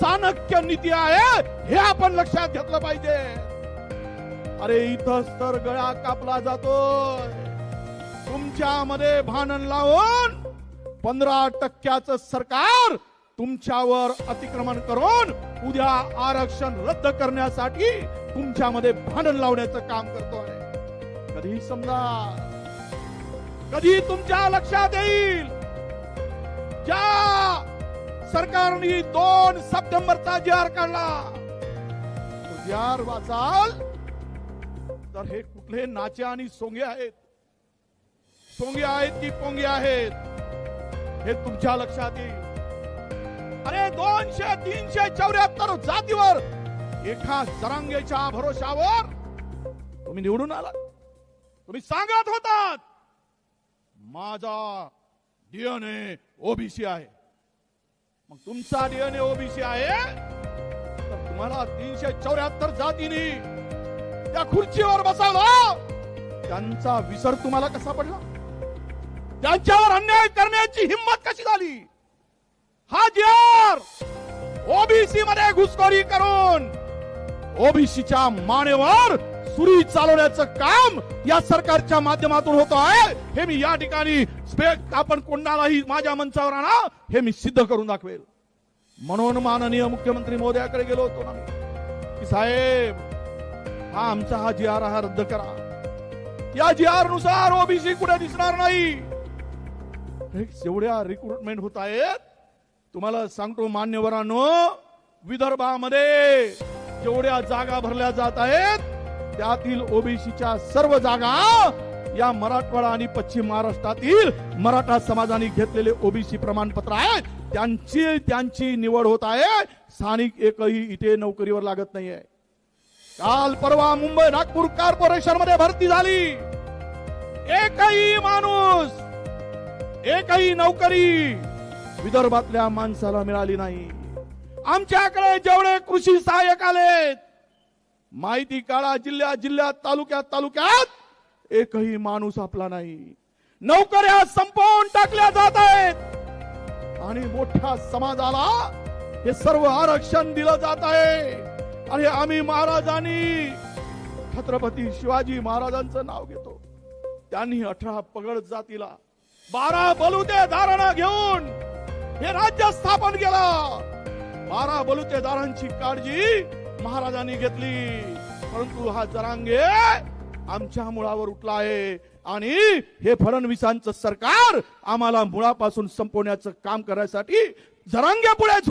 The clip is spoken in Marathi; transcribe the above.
चाणक्य नीती आहे हे आपण लक्षात घेतलं पाहिजे. अरे इथंच तर गळा कापला जातोय. तुमच्यामध्ये भांडण लावून पंधरा टक्क्याच सरकार तुमच्यावर अतिक्रमण करून उद्या आरक्षण रद्द करण्यासाठी तुमच्यामध्ये भांडण लावण्याचं काम करतोय. कधी समजा? कधी तुमच्या लक्षात येईल? ज्या सरकारने दोन सप्टेंबरचा जी आर काढला. तो जी आर वाचाल तर हे कुठले नाचे आणि सोंगे आहेत? सोंगे आहेत की पोंगे आहेत? हे तुमच्या लक्षात येईल. अरे दोनशे तीनशे चौऱ्याहत्तर जातीवर एका जरांगेच्या भरोशावर तुम्ही निवडून आलात. तुम्ही सांगत होतात माझा डीएनए ओबीसी आहे. मग तुमचा डीएनए ओबीसी आहे? तर तुम्हाला तीनशे चौऱ्याहत्तर जातीने त्या खुर्चीवर बसवलं. त्यांचा विसर तुम्हाला कसा पडला? त्यांच्यावर अन्याय करण्याची हिंमत कशी झाली? हा जीआर ओबीसी मध्ये घुसखोरी करून ओबीसीच्या मानेवर सुरी चालवण्याचं काम या सरकारच्या माध्यमातून होत आहे. हे मी या ठिकाणी आपण कोणालाही माझ्या मंचावर आणा. हे मी सिद्ध करून दाखवेल. म्हणून माननीय मुख्यमंत्री मोदयाकडे गेलो होतो ना की साहेब हा आमचा हा जी आर हा रद्द करा. या जी आरनुसार ओबीसी कुठे दिसणार नाही? हे जेवढ्या रिक्रुटमेंट होत आहेत तुम्हाला सांगतो मान्यवरांनो विदर्भामध्ये जेवढ्या जागा भरल्या जात आहेत त्यातील ओबीसीच्या सर्व जागा या मराठवाडा आणि पश्चिम महाराष्ट्रातील मराठा समाजाने घेतलेले ओबीसी प्रमाणपत्र आहेत. त्यांची त्यांची निवड होत आहे. स्थानिक एकही इथे नोकरीवर लागत नाहीये. काल परवा मुंबई नागपूर कॉर्पोरेशनमध्ये भरती झाली. एकही माणूस एकही नोकरी विदर्भातल्या माणसाला मिळाली नाही. आमच्याकडे जेवढे कृषी सहाय्यक आलेत माहिती काढा जिल्ह्यात जिल्ह्यात तालुक्यात तालुक्यात. एकही माणूस आपला नाही. नोकऱ्या संपवून टाकल्या जात आहेत. आणि मोठ्या समाजाला हे सर्व आरक्षण दिलं जात आहे. आणि आम्ही महाराजांनी छत्रपती शिवाजी महाराजांचं नाव घेतो. त्यांनी अठरा पगड जातीला बारा बलुते धारणा घेऊन हे राज्य स्थापन केलं. बारा बलुतेदारांची काळजी महाराजांनी घेतली. परंतु हा जरांगे आमच्या मुळावर उठला आहे. आणि हे फडणवीसांचं सरकार आम्हाला मुळापासून संपवण्याचं काम करायसाठी जरांगे पुढे